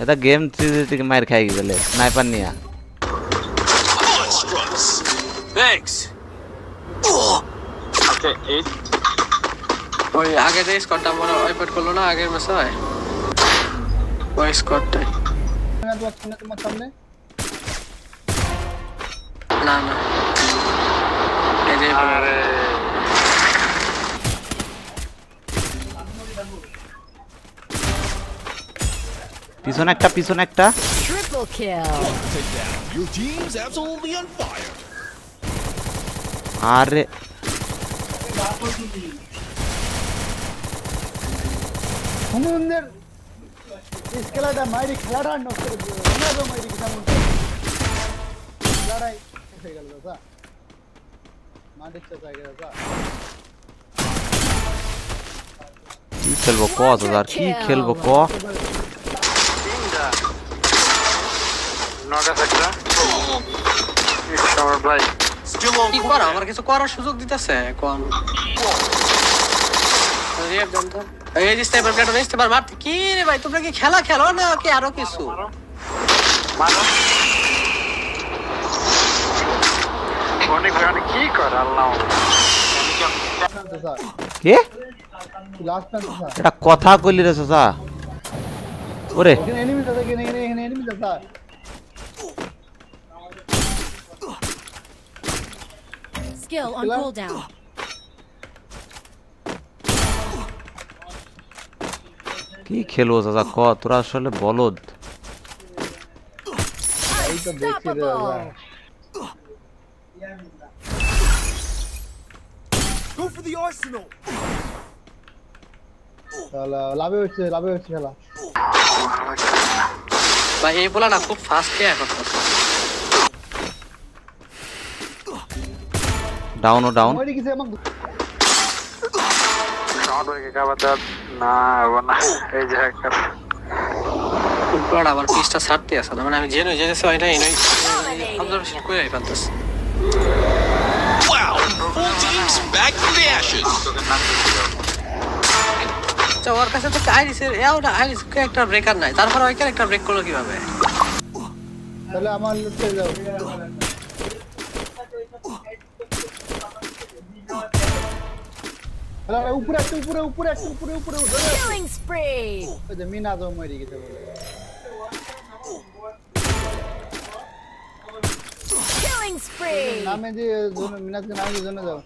এটা game three থেকে মার খাই গেলে স্নাইপার নিয়া Monstrous. Thanks. ওকে এই ওই আগের যে স্কোয়াডটা মনে ওয়াইপ করল না আগের ম্যাচে হয় ওই স্কোয়াডটাই না তোমার সামনে তোমার সামনে না না এই যে আরে পিছনে একটা পিছনে একটা Triple kill. Your team's absolutely on fire. আরে হুমুন্দের খেলাটা মাইরি খেলাটা নষ্ট করে দিল না তো মাইরি কেমন লড়াই হয়ে গেল দাদা মাটির চেষ্টা হয়ে গেল দাদা কি খেলবো ক দাদা কি খেলবো ক নটা একটা। আমার ভাই। কি করা? আমার কিছু করার সুযোগ দিতেছে কোন এই যে স্নাইপার প্লেট নেই স্নাইপার মারতে কি রে ভাই তোমরা কি খেলা খেলো না কি আরও কিছু? মারো অনেক অনেক কি করে আল্লাহ। কে? লাস্ট ম্যাচ চাচা এটা কথা কইলি রে চাচা। ওরে। এনিমি চাচা এনিমি চাচা Skill on cooldown. কি খেলব চাচা ক তোরা আসলে বলদ দাদা. Go for the arsenal. লাভে হচ্ছে লাভে হচ্ছে খেলা ভাই এই বলা না খুব ফাস্ট কে এখন যে ও ডাউন আবার পিসটা ছাড়তে আছে না মানে আমি জেনে জেনেছি ওই নাই নই। অবজারভেশন করে পারতেছি? Wow. Full team's back from the ashes. আচ্ছা ওর কাছে তো আইরিস এর এও না আইরিস একটা ব্রেকার নাই তারপর ওই একটা ব্রেক করল কীভাবে? তাহলে আমার লুটতে যাও তাহলে উপরে আছে উপরে উপরে আছে উপরে উপরে উঠে Killing spree. ওই যে মিনা তো মরি গেছে বলে Killing spree. নামে যে মিনাজকে নামে জন্য যাও